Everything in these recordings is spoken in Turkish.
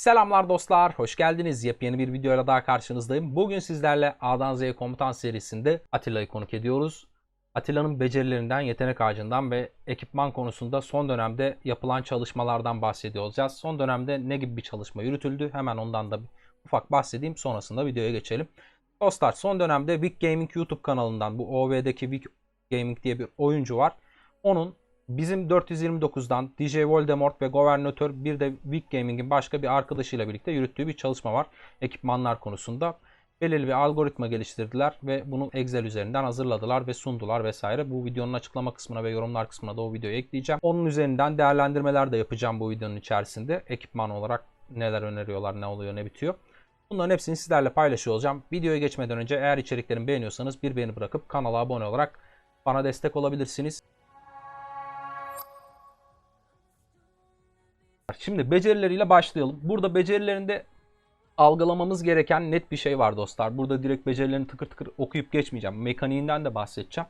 Selamlar dostlar, hoş geldiniz. Yepyeni bir videoyla daha karşınızdayım. Bugün sizlerle A'dan Z'ye komutan serisinde Atilla'yı konuk ediyoruz. Atilla'nın becerilerinden, yetenek ağacından ve ekipman konusunda son dönemde yapılan çalışmalardan bahsediyor olacağız. Son dönemde ne gibi bir çalışma yürütüldü? Hemen ondan da ufak bahsedeyim. Sonrasında videoya geçelim. Dostlar son dönemde Wick Gaming YouTube kanalından bu OV'deki Wick Gaming diye bir oyuncu var. Onun bizim 429'dan DJ Voldemort ve Governatör bir de Wick Gaming'in başka bir arkadaşıyla birlikte yürüttüğü bir çalışma var. Ekipmanlar konusunda. Belirli bir algoritma geliştirdiler ve bunu Excel üzerinden hazırladılar ve sundular vesaire. Bu videonun açıklama kısmına ve yorumlar kısmına da o videoyu ekleyeceğim. Onun üzerinden değerlendirmeler de yapacağım bu videonun içerisinde. Ekipman olarak neler öneriyorlar, ne oluyor, ne bitiyor. Bunların hepsini sizlerle paylaşıyor olacağım. Videoya geçmeden önce eğer içeriklerimi beğeniyorsanız bir beğeni bırakıp kanala abone olarak bana destek olabilirsiniz. Şimdi becerileriyle başlayalım. Burada becerilerinde algılamamız gereken net bir şey var dostlar. Burada direkt becerilerini tıkır tıkır okuyup geçmeyeceğim. Mekaniğinden de bahsedeceğim.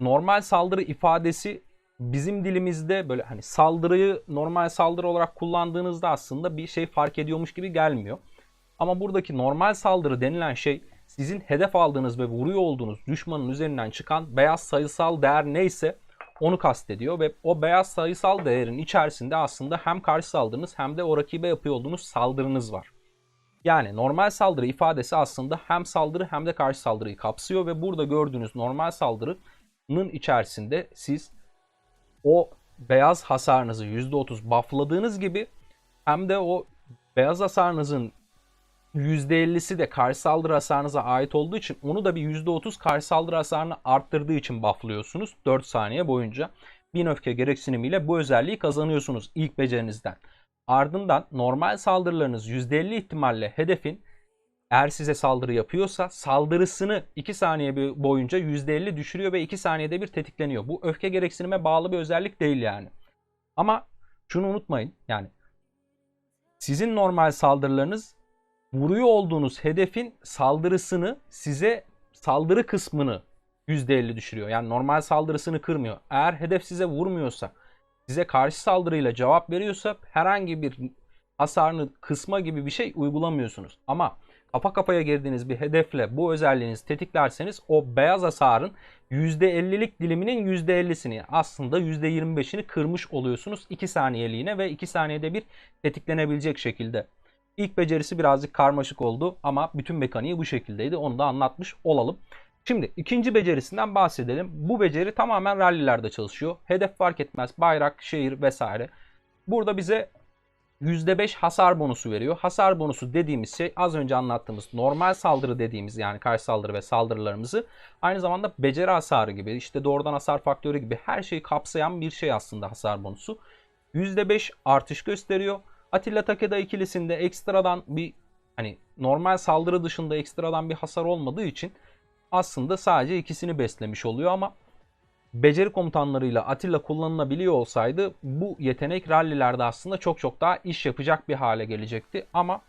Normal saldırı ifadesi bizim dilimizde böyle hani saldırıyı normal saldırı olarak kullandığınızda aslında bir şey fark ediyormuş gibi gelmiyor. Ama buradaki normal saldırı denilen şey sizin hedef aldığınız ve vuruyor olduğunuz düşmanın üzerinden çıkan beyaz sayısal değer neyse onu kastediyor ve o beyaz sayısal değerin içerisinde aslında hem karşı saldırınız hem de o rakibe yapıyor olduğunuz saldırınız var. Yani normal saldırı ifadesi aslında hem saldırı hem de karşı saldırıyı kapsıyor ve burada gördüğünüz normal saldırının içerisinde siz o beyaz hasarınızı %30 buffladığınız gibi hem de o beyaz hasarınızın %50'si de karşı saldırı hasarınıza ait olduğu için onu da bir %30 karşı saldırı hasarını arttırdığı için bufflıyorsunuz 4 saniye boyunca. Bin öfke gereksinimiyle bu özelliği kazanıyorsunuz ilk becerinizden. Ardından normal saldırılarınız %50 ihtimalle hedefin eğer size saldırı yapıyorsa saldırısını 2 saniye boyunca %50 düşürüyor ve 2 saniyede bir tetikleniyor. Bu öfke gereksinime bağlı bir özellik değil yani. Ama şunu unutmayın yani sizin normal saldırılarınız vuruyor olduğunuz hedefin saldırısını size saldırı kısmını %50 düşürüyor. Yani normal saldırısını kırmıyor. Eğer hedef size vurmuyorsa, size karşı saldırıyla cevap veriyorsa herhangi bir hasarını kısma gibi bir şey uygulamıyorsunuz. Ama kafa kafaya girdiğiniz bir hedefle bu özelliğinizi tetiklerseniz o beyaz hasarın %50'lik diliminin %50'sini aslında %25'ini kırmış oluyorsunuz 2 saniyeliğine ve 2 saniyede bir tetiklenebilecek şekilde. İlk becerisi birazcık karmaşık oldu ama bütün mekaniği bu şekildeydi. Onu da anlatmış olalım. Şimdi ikinci becerisinden bahsedelim. Bu beceri tamamen rallilerde çalışıyor. Hedef fark etmez. Bayrak, şehir vesaire. Burada bize %5 hasar bonusu veriyor. Hasar bonusu dediğimiz şey az önce anlattığımız normal saldırı dediğimiz yani karşı saldırı ve saldırılarımızı aynı zamanda beceri hasarı gibi işte doğrudan hasar faktörü gibi her şeyi kapsayan bir şey aslında hasar bonusu. %5 artış gösteriyor. Atilla Takeda ikilisinde ekstradan bir hani normal saldırı dışında ekstradan bir hasar olmadığı için aslında sadece ikisini beslemiş oluyor ama beceri komutanlarıyla Atilla kullanılabiliyor olsaydı bu yetenek rallilerde aslında çok çok daha iş yapacak bir hale gelecekti. Ama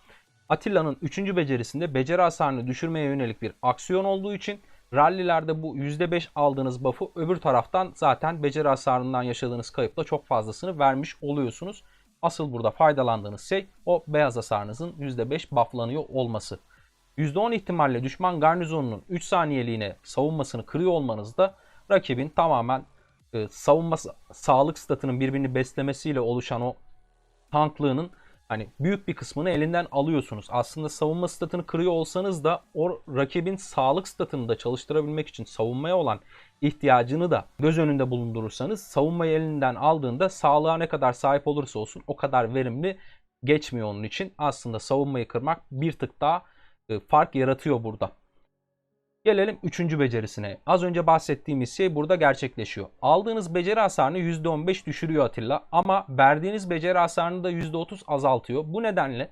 Atilla'nın 3. becerisinde beceri hasarını düşürmeye yönelik bir aksiyon olduğu için rallilerde bu %5 aldığınız buff'u öbür taraftan zaten beceri hasarından yaşadığınız kayıpla çok fazlasını vermiş oluyorsunuz. Asıl burada faydalandığınız şey o beyaz hasarınızın %5 bufflanıyor olması. %10 ihtimalle düşman garnizonunun 3 saniyeliğine savunmasını kırıyor olmanız da rakibin tamamen e, savunma sağlık statının birbirini beslemesiyle oluşan o tanklığının hani büyük bir kısmını elinden alıyorsunuz. Aslında savunma statını kırıyor olsanız da o rakibin sağlık statını da çalıştırabilmek için savunmaya olan ihtiyacını da göz önünde bulundurursanız savunmayı elinden aldığında sağlığa ne kadar sahip olursa olsun o kadar verimli geçmiyor onun için. Aslında savunmayı kırmak bir tık daha e, fark yaratıyor burada. Gelelim üçüncü becerisine. Az önce bahsettiğimiz şey burada gerçekleşiyor. Aldığınız beceri hasarını %15 düşürüyor Atilla ama verdiğiniz beceri hasarını da %30 azaltıyor. Bu nedenle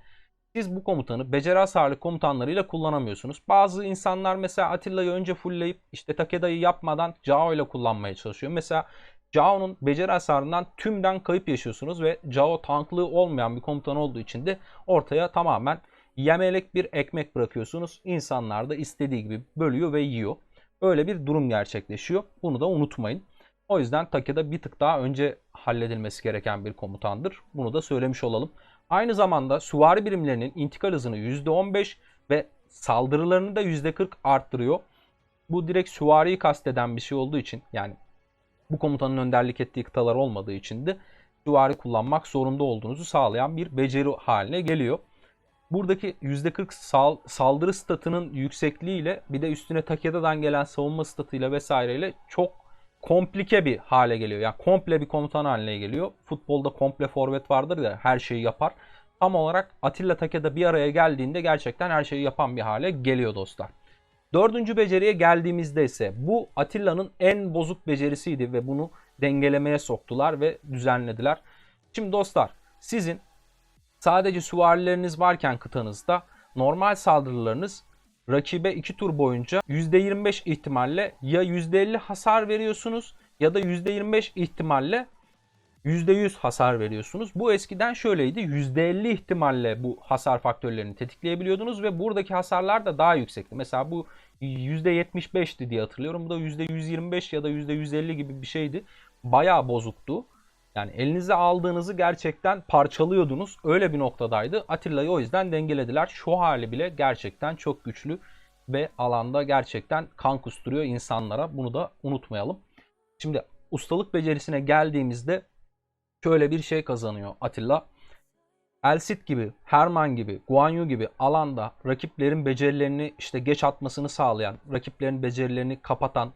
siz bu komutanı beceri hasarlı komutanlarıyla kullanamıyorsunuz. Bazı insanlar mesela Atilla'yı önce fullleyip işte Takeda'yı yapmadan Cao ile kullanmaya çalışıyor. Mesela Cao'nun beceri hasarından tümden kayıp yaşıyorsunuz ve Cao tanklığı olmayan bir komutan olduğu için de ortaya tamamen yemelek bir ekmek bırakıyorsunuz. İnsanlar da istediği gibi bölüyor ve yiyor. Öyle bir durum gerçekleşiyor. Bunu da unutmayın. O yüzden Takeda bir tık daha önce halledilmesi gereken bir komutandır. Bunu da söylemiş olalım. Aynı zamanda süvari birimlerinin intikal hızını %15 ve saldırılarını da %40 arttırıyor. Bu direkt süvariyi kasteden bir şey olduğu için yani bu komutanın önderlik ettiği kıtalar olmadığı için de süvari kullanmak zorunda olduğunuzu sağlayan bir beceri haline geliyor. Buradaki %40 sal, saldırı statının yüksekliğiyle bir de üstüne Takeda'dan gelen savunma statıyla vesaireyle çok komplike bir hale geliyor. Yani komple bir komutan haline geliyor. Futbolda komple forvet vardır ya her şeyi yapar. Tam olarak Atilla Takeda bir araya geldiğinde gerçekten her şeyi yapan bir hale geliyor dostlar. Dördüncü beceriye geldiğimizde ise bu Atilla'nın en bozuk becerisiydi ve bunu dengelemeye soktular ve düzenlediler. Şimdi dostlar sizin sadece süvarileriniz varken kıtanızda normal saldırılarınız rakibe 2 tur boyunca %25 ihtimalle ya %50 hasar veriyorsunuz ya da %25 ihtimalle %100 hasar veriyorsunuz. Bu eskiden şöyleydi. %50 ihtimalle bu hasar faktörlerini tetikleyebiliyordunuz ve buradaki hasarlar da daha yüksekti. Mesela bu %75'ti diye hatırlıyorum. Bu da %125 ya da %150 gibi bir şeydi. Bayağı bozuktu. Yani elinize aldığınızı gerçekten parçalıyordunuz. Öyle bir noktadaydı. Atilla'yı o yüzden dengelediler. Şu hali bile gerçekten çok güçlü ve alanda gerçekten kan kusturuyor insanlara. Bunu da unutmayalım. Şimdi ustalık becerisine geldiğimizde şöyle bir şey kazanıyor Atilla. Elsit gibi, Herman gibi, Guan Yu gibi alanda rakiplerin becerilerini işte geç atmasını sağlayan, rakiplerin becerilerini kapatan,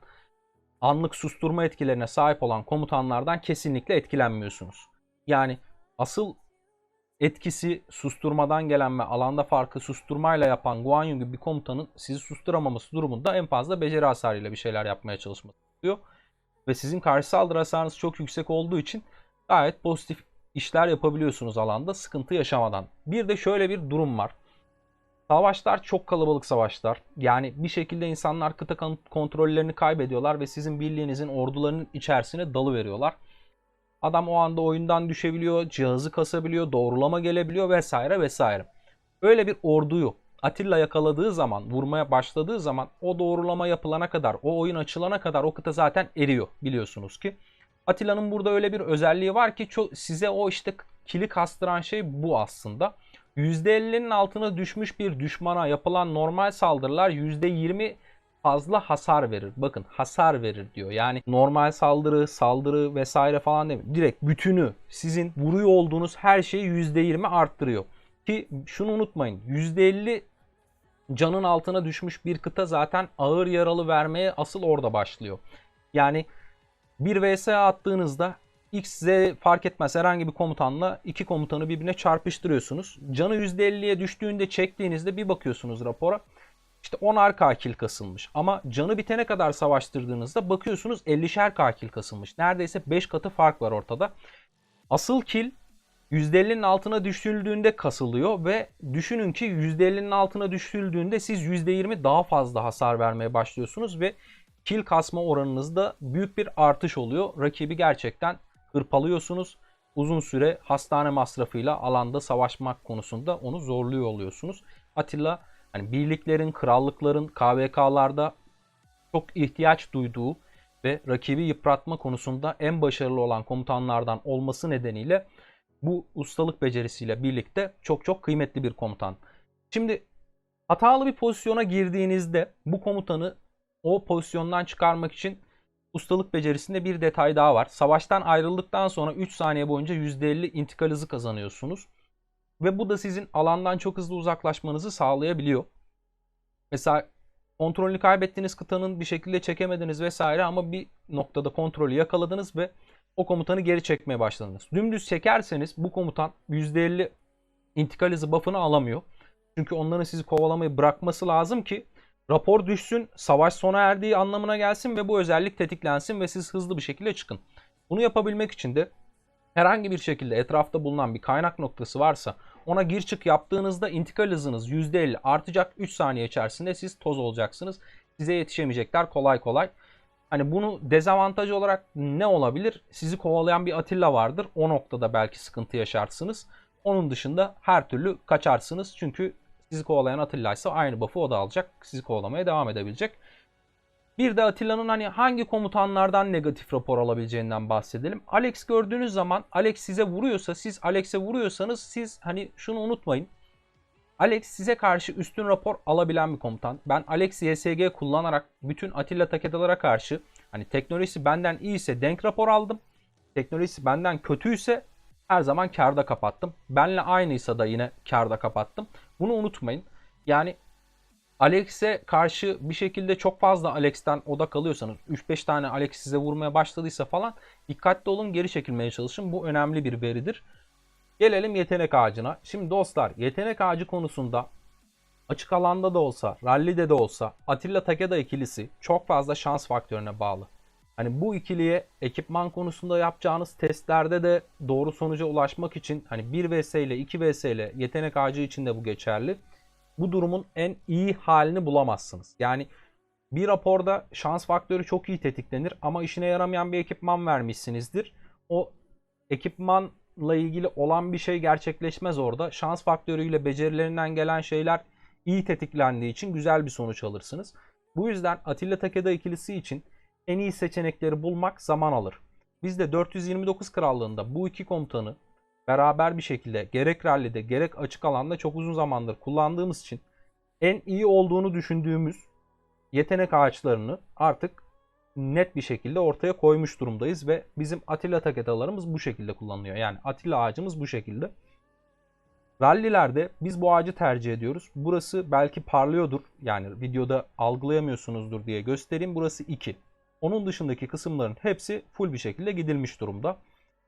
anlık susturma etkilerine sahip olan komutanlardan kesinlikle etkilenmiyorsunuz. Yani asıl etkisi susturmadan gelen ve alanda farkı susturmayla yapan Guan Yu bir komutanın sizi susturamaması durumunda en fazla beceri hasarıyla bir şeyler yapmaya çalışması oluyor. Ve sizin karşı saldırı hasarınız çok yüksek olduğu için gayet pozitif işler yapabiliyorsunuz alanda sıkıntı yaşamadan. Bir de şöyle bir durum var. Savaşlar çok kalabalık savaşlar. Yani bir şekilde insanlar kıta kontrollerini kaybediyorlar ve sizin birliğinizin ordularının içerisine dalı veriyorlar. Adam o anda oyundan düşebiliyor, cihazı kasabiliyor, doğrulama gelebiliyor vesaire vesaire. Öyle bir orduyu Atilla yakaladığı zaman, vurmaya başladığı zaman o doğrulama yapılana kadar, o oyun açılana kadar o kıta zaten eriyor biliyorsunuz ki. Atilla'nın burada öyle bir özelliği var ki size o işte kili kastıran şey bu aslında. %50'nin altına düşmüş bir düşmana yapılan normal saldırılar %20 fazla hasar verir. Bakın hasar verir diyor. Yani normal saldırı, saldırı vesaire falan değil. Direkt bütünü sizin vuruyor olduğunuz her şeyi %20 arttırıyor. Ki şunu unutmayın. %50 canın altına düşmüş bir kıta zaten ağır yaralı vermeye asıl orada başlıyor. Yani bir vs attığınızda X, Z fark etmez herhangi bir komutanla iki komutanı birbirine çarpıştırıyorsunuz. Canı %50'ye düştüğünde çektiğinizde bir bakıyorsunuz rapora. İşte 10 arka kill kasılmış. Ama canı bitene kadar savaştırdığınızda bakıyorsunuz 50'şer kakil kasılmış. Neredeyse 5 katı fark var ortada. Asıl kill %50'nin altına düşürüldüğünde kasılıyor ve düşünün ki %50'nin altına düşürüldüğünde siz %20 daha fazla hasar vermeye başlıyorsunuz ve kill kasma oranınızda büyük bir artış oluyor. Rakibi gerçekten hırpalıyorsunuz. Uzun süre hastane masrafıyla alanda savaşmak konusunda onu zorluyor oluyorsunuz. Atilla hani birliklerin, krallıkların KVK'larda çok ihtiyaç duyduğu ve rakibi yıpratma konusunda en başarılı olan komutanlardan olması nedeniyle bu ustalık becerisiyle birlikte çok çok kıymetli bir komutan. Şimdi hatalı bir pozisyona girdiğinizde bu komutanı o pozisyondan çıkarmak için ustalık becerisinde bir detay daha var. Savaştan ayrıldıktan sonra 3 saniye boyunca %50 intikal hızı kazanıyorsunuz. Ve bu da sizin alandan çok hızlı uzaklaşmanızı sağlayabiliyor. Mesela kontrolünü kaybettiğiniz kıtanın bir şekilde çekemediniz vesaire ama bir noktada kontrolü yakaladınız ve o komutanı geri çekmeye başladınız. Dümdüz çekerseniz bu komutan %50 intikal hızı buff'ını alamıyor. Çünkü onların sizi kovalamayı bırakması lazım ki rapor düşsün, savaş sona erdiği anlamına gelsin ve bu özellik tetiklensin ve siz hızlı bir şekilde çıkın. Bunu yapabilmek için de herhangi bir şekilde etrafta bulunan bir kaynak noktası varsa ona gir çık yaptığınızda intikal hızınız %50 artacak. 3 saniye içerisinde siz toz olacaksınız. Size yetişemeyecekler kolay kolay. Hani bunu dezavantaj olarak ne olabilir? Sizi kovalayan bir Atilla vardır. O noktada belki sıkıntı yaşarsınız. Onun dışında her türlü kaçarsınız. Çünkü sizi kovalayan Atilla ise aynı buff'ı o da alacak. Sizi kovalamaya devam edebilecek. Bir de Atilla'nın hani hangi komutanlardan negatif rapor alabileceğinden bahsedelim. Alex gördüğünüz zaman Alex size vuruyorsa siz Alex'e vuruyorsanız siz hani şunu unutmayın. Alex size karşı üstün rapor alabilen bir komutan. Ben Alex YSG kullanarak bütün Atilla Takedalara karşı hani teknolojisi benden iyiyse denk rapor aldım. Teknolojisi benden kötüyse her zaman karda kapattım. Benle aynıysa da yine karda kapattım. Bunu unutmayın. Yani Alex'e karşı bir şekilde çok fazla Alex'ten odak alıyorsanız 3-5 tane Alex size vurmaya başladıysa falan dikkatli olun geri çekilmeye çalışın. Bu önemli bir veridir. Gelelim yetenek ağacına. Şimdi dostlar yetenek ağacı konusunda açık alanda da olsa, rallide de olsa Atilla Takeda ikilisi çok fazla şans faktörüne bağlı. Hani bu ikiliye ekipman konusunda yapacağınız testlerde de doğru sonuca ulaşmak için hani 1 vs ile 2 vs ile yetenek ağacı için de bu geçerli. Bu durumun en iyi halini bulamazsınız. Yani bir raporda şans faktörü çok iyi tetiklenir ama işine yaramayan bir ekipman vermişsinizdir. O ekipmanla ilgili olan bir şey gerçekleşmez orada. Şans faktörüyle becerilerinden gelen şeyler iyi tetiklendiği için güzel bir sonuç alırsınız. Bu yüzden Atilla Takeda ikilisi için en iyi seçenekleri bulmak zaman alır. Biz de 429 Krallığında bu iki komutanı beraber bir şekilde gerek rallide gerek açık alanda çok uzun zamandır kullandığımız için en iyi olduğunu düşündüğümüz yetenek ağaçlarını artık net bir şekilde ortaya koymuş durumdayız ve bizim Atilla taketalarımız bu şekilde kullanılıyor. Yani Atilla ağacımız bu şekilde. Rallilerde biz bu ağacı tercih ediyoruz. Burası belki parlıyordur. Yani videoda algılayamıyorsunuzdur diye göstereyim. Burası 2. Onun dışındaki kısımların hepsi full bir şekilde gidilmiş durumda.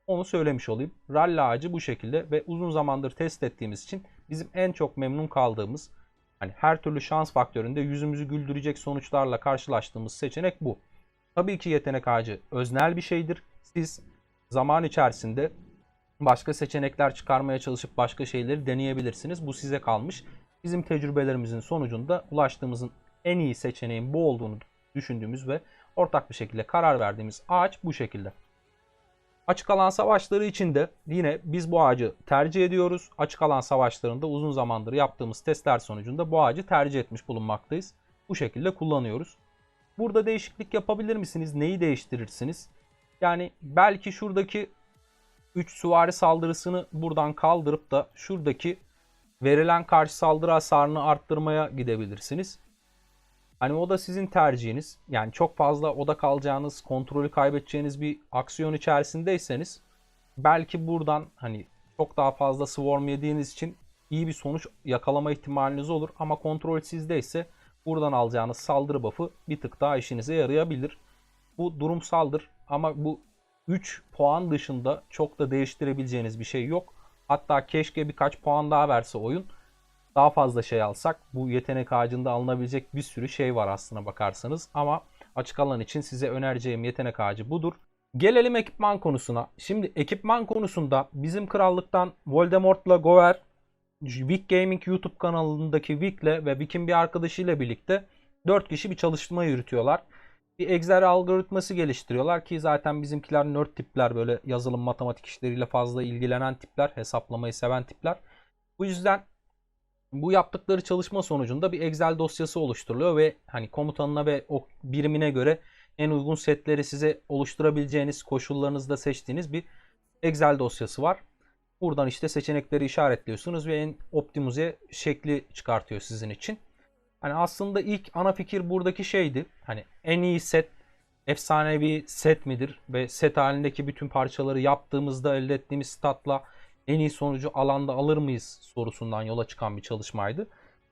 Onu söylemiş olayım. Rally ağacı bu şekilde ve uzun zamandır test ettiğimiz için bizim en çok memnun kaldığımız hani her türlü şans faktöründe yüzümüzü güldürecek sonuçlarla karşılaştığımız seçenek bu. Tabii ki yetenek ağacı öznel bir şeydir. Siz zaman içerisinde başka seçenekler çıkarmaya çalışıp başka şeyleri deneyebilirsiniz. Bu size kalmış. Bizim tecrübelerimizin sonucunda ulaştığımızın en iyi seçeneğin bu olduğunu düşündüğümüz ve ortak bir şekilde karar verdiğimiz ağaç bu şekilde. Açık alan savaşları için de yine biz bu ağacı tercih ediyoruz. Açık alan savaşlarında uzun zamandır yaptığımız testler sonucunda bu ağacı tercih etmiş bulunmaktayız. Bu şekilde kullanıyoruz. Burada değişiklik yapabilir misiniz? Neyi değiştirirsiniz? Yani belki şuradaki 3 süvari saldırısını buradan kaldırıp da şuradaki verilen karşı saldırı hasarını arttırmaya gidebilirsiniz. Hani o da sizin tercihiniz. Yani çok fazla oda kalacağınız, kontrolü kaybedeceğiniz bir aksiyon içerisindeyseniz belki buradan hani çok daha fazla swarm yediğiniz için iyi bir sonuç yakalama ihtimaliniz olur. Ama kontrol sizdeyse buradan alacağınız saldırı buff'ı bir tık daha işinize yarayabilir. Bu durumsaldır ama bu 3 puan dışında çok da değiştirebileceğiniz bir şey yok. Hatta keşke birkaç puan daha verse oyun daha fazla şey alsak bu yetenek ağacında alınabilecek bir sürü şey var aslına bakarsanız. Ama açık alan için size önereceğim yetenek ağacı budur. Gelelim ekipman konusuna. Şimdi ekipman konusunda bizim krallıktan Voldemort'la Gover, Vic Gaming YouTube kanalındaki Vic'le ve Vic'in bir arkadaşıyla birlikte 4 kişi bir çalışma yürütüyorlar. Bir Excel algoritması geliştiriyorlar ki zaten bizimkiler nerd tipler böyle yazılım matematik işleriyle fazla ilgilenen tipler, hesaplamayı seven tipler. Bu yüzden bu yaptıkları çalışma sonucunda bir Excel dosyası oluşturuluyor ve hani komutanına ve o birimine göre en uygun setleri size oluşturabileceğiniz koşullarınızda seçtiğiniz bir Excel dosyası var. Buradan işte seçenekleri işaretliyorsunuz ve en optimize şekli çıkartıyor sizin için. Hani aslında ilk ana fikir buradaki şeydi. Hani en iyi set efsanevi set midir ve set halindeki bütün parçaları yaptığımızda elde ettiğimiz statla en iyi sonucu alanda alır mıyız sorusundan yola çıkan bir çalışmaydı.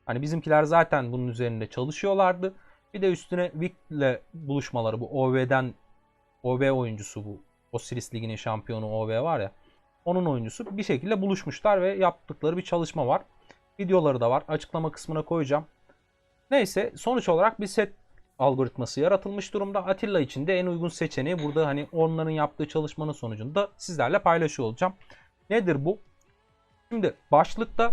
Hani bizimkiler zaten bunun üzerinde çalışıyorlardı. Bir de üstüne Vic'le buluşmaları bu OV'den OV oyuncusu bu Osiris Ligi'nin şampiyonu OV var ya. Onun oyuncusu bir şekilde buluşmuşlar ve yaptıkları bir çalışma var. Videoları da var. Açıklama kısmına koyacağım. Neyse sonuç olarak bir set algoritması yaratılmış durumda. Atilla için de en uygun seçeneği burada hani onların yaptığı çalışmanın sonucunda sizlerle paylaşıyor olacağım. Nedir bu? Şimdi başlıkta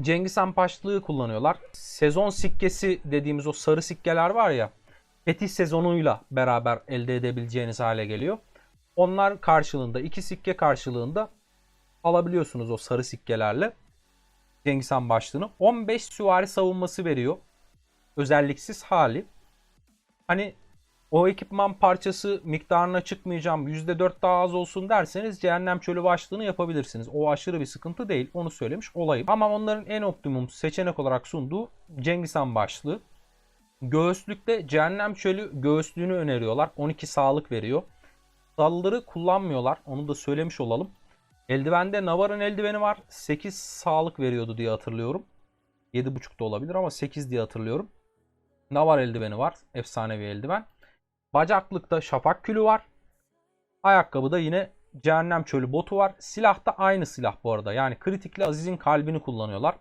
Cengiz Han başlığı kullanıyorlar. Sezon sikkesi dediğimiz o sarı sikkeler var ya. Fetih sezonuyla beraber elde edebileceğiniz hale geliyor. Onlar karşılığında iki sikke karşılığında alabiliyorsunuz o sarı sikkelerle. Cengiz Han başlığını. 15 süvari savunması veriyor. Özelliksiz hali. Hani o ekipman parçası miktarına çıkmayacağım %4 daha az olsun derseniz cehennem çölü başlığını yapabilirsiniz. O aşırı bir sıkıntı değil onu söylemiş olayım. Ama onların en optimum seçenek olarak sunduğu Cengiz Han başlığı. Göğüslükte cehennem çölü göğüslüğünü öneriyorlar. 12 sağlık veriyor. Dalları kullanmıyorlar. Onu da söylemiş olalım. Eldivende Navar'ın eldiveni var. 8 sağlık veriyordu diye hatırlıyorum. 7.5 da olabilir ama 8 diye hatırlıyorum. Navar eldiveni var. Efsanevi eldiven. Bacaklıkta şafak külü var. Ayakkabıda yine cehennem çölü botu var. Silah da aynı silah bu arada. Yani kritikli Aziz'in kalbini kullanıyorlar.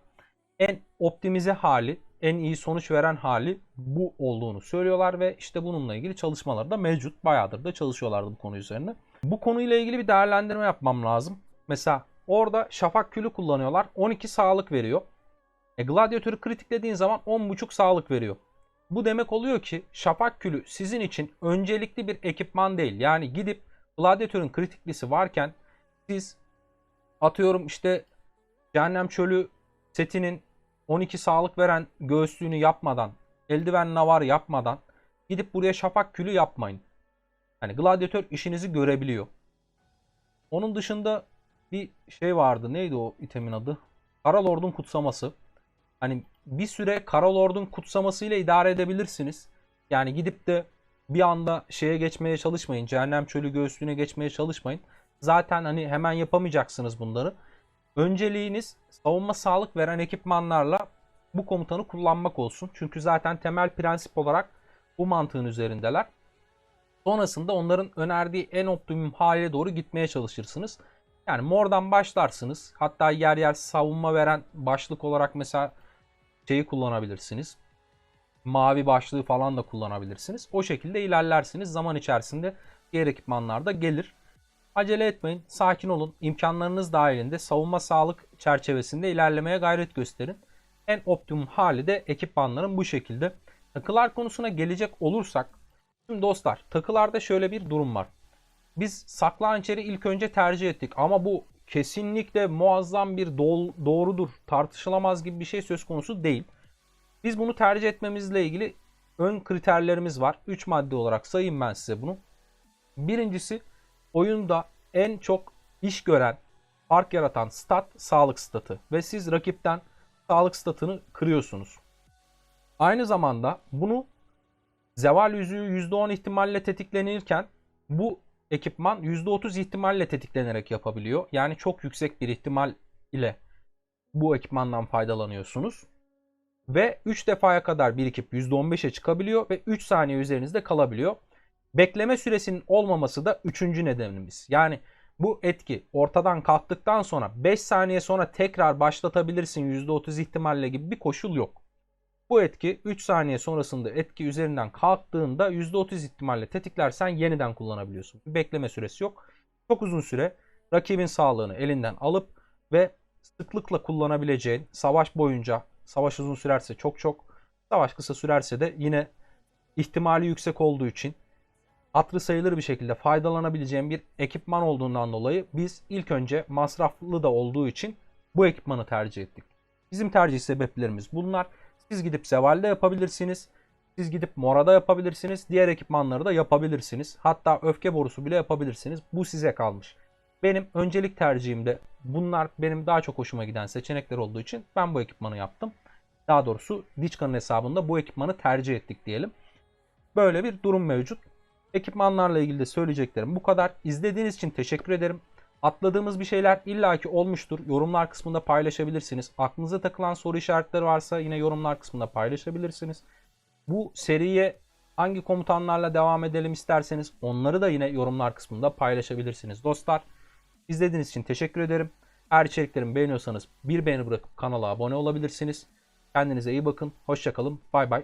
En optimize hali, en iyi sonuç veren hali bu olduğunu söylüyorlar ve işte bununla ilgili çalışmaları da mevcut. Bayağıdır da çalışıyorlardı bu konu üzerine. Bu konuyla ilgili bir değerlendirme yapmam lazım. Mesela orada şafak külü kullanıyorlar. 12 sağlık veriyor. E, gladyatörü kritiklediğin zaman 10.5 sağlık veriyor. Bu demek oluyor ki şafak külü sizin için öncelikli bir ekipman değil. Yani gidip gladyatörün kritiklisi varken siz atıyorum işte cehennem çölü setinin 12 sağlık veren göğüslüğünü yapmadan, eldiven navar yapmadan gidip buraya şafak külü yapmayın. Yani gladyatör işinizi görebiliyor. Onun dışında bir şey vardı. Neydi o itemin adı? Kara Lord'un kutsaması. Hani bir süre Kara Lord'un kutsamasıyla idare edebilirsiniz. Yani gidip de bir anda şeye geçmeye çalışmayın. Cehennem çölü göğüslüğüne geçmeye çalışmayın. Zaten hani hemen yapamayacaksınız bunları. Önceliğiniz savunma sağlık veren ekipmanlarla bu komutanı kullanmak olsun. Çünkü zaten temel prensip olarak bu mantığın üzerindeler. Sonrasında onların önerdiği en optimum hale doğru gitmeye çalışırsınız. Yani mordan başlarsınız. Hatta yer yer savunma veren başlık olarak mesela şeyi kullanabilirsiniz. Mavi başlığı falan da kullanabilirsiniz. O şekilde ilerlersiniz. Zaman içerisinde diğer ekipmanlar da gelir. Acele etmeyin, sakin olun. İmkanlarınız dahilinde savunma sağlık çerçevesinde ilerlemeye gayret gösterin. En optimum hali de ekipmanların bu şekilde. Takılar konusuna gelecek olursak, şimdi dostlar takılarda şöyle bir durum var. Biz saklı hançeri ilk önce tercih ettik ama bu kesinlikle muazzam bir dol- doğrudur, tartışılamaz gibi bir şey söz konusu değil. Biz bunu tercih etmemizle ilgili ön kriterlerimiz var. 3 madde olarak sayayım ben size bunu. Birincisi oyunda en çok iş gören, fark yaratan stat sağlık statı ve siz rakipten sağlık statını kırıyorsunuz. Aynı zamanda bunu zeval yüzüğü %10 ihtimalle tetiklenirken bu ekipman %30 ihtimalle tetiklenerek yapabiliyor. Yani çok yüksek bir ihtimal ile bu ekipmandan faydalanıyorsunuz. Ve 3 defaya kadar birikip %15'e çıkabiliyor ve 3 saniye üzerinizde kalabiliyor. Bekleme süresinin olmaması da üçüncü nedenimiz. Yani bu etki ortadan kalktıktan sonra 5 saniye sonra tekrar başlatabilirsin %30 ihtimalle gibi bir koşul yok. Bu etki 3 saniye sonrasında etki üzerinden kalktığında %30 ihtimalle tetiklersen yeniden kullanabiliyorsun. Bir bekleme süresi yok. Çok uzun süre rakibin sağlığını elinden alıp ve sıklıkla kullanabileceğin savaş boyunca savaş uzun sürerse çok çok savaş kısa sürerse de yine ihtimali yüksek olduğu için hatırı sayılır bir şekilde faydalanabileceğim bir ekipman olduğundan dolayı biz ilk önce masraflı da olduğu için bu ekipmanı tercih ettik. Bizim tercih sebeplerimiz bunlar. Siz gidip Seval'de yapabilirsiniz. Siz gidip Mora'da yapabilirsiniz. Diğer ekipmanları da yapabilirsiniz. Hatta öfke borusu bile yapabilirsiniz. Bu size kalmış. Benim öncelik tercihimde bunlar benim daha çok hoşuma giden seçenekler olduğu için ben bu ekipmanı yaptım. Daha doğrusu Diçka'nın hesabında bu ekipmanı tercih ettik diyelim. Böyle bir durum mevcut. Ekipmanlarla ilgili de söyleyeceklerim bu kadar. İzlediğiniz için teşekkür ederim. Atladığımız bir şeyler illaki olmuştur. Yorumlar kısmında paylaşabilirsiniz. Aklınıza takılan soru işaretleri varsa yine yorumlar kısmında paylaşabilirsiniz. Bu seriye hangi komutanlarla devam edelim isterseniz onları da yine yorumlar kısmında paylaşabilirsiniz. Dostlar izlediğiniz için teşekkür ederim. Eğer içeriklerimi beğeniyorsanız bir beğeni bırakıp kanala abone olabilirsiniz. Kendinize iyi bakın. Hoşçakalın. Bay bay.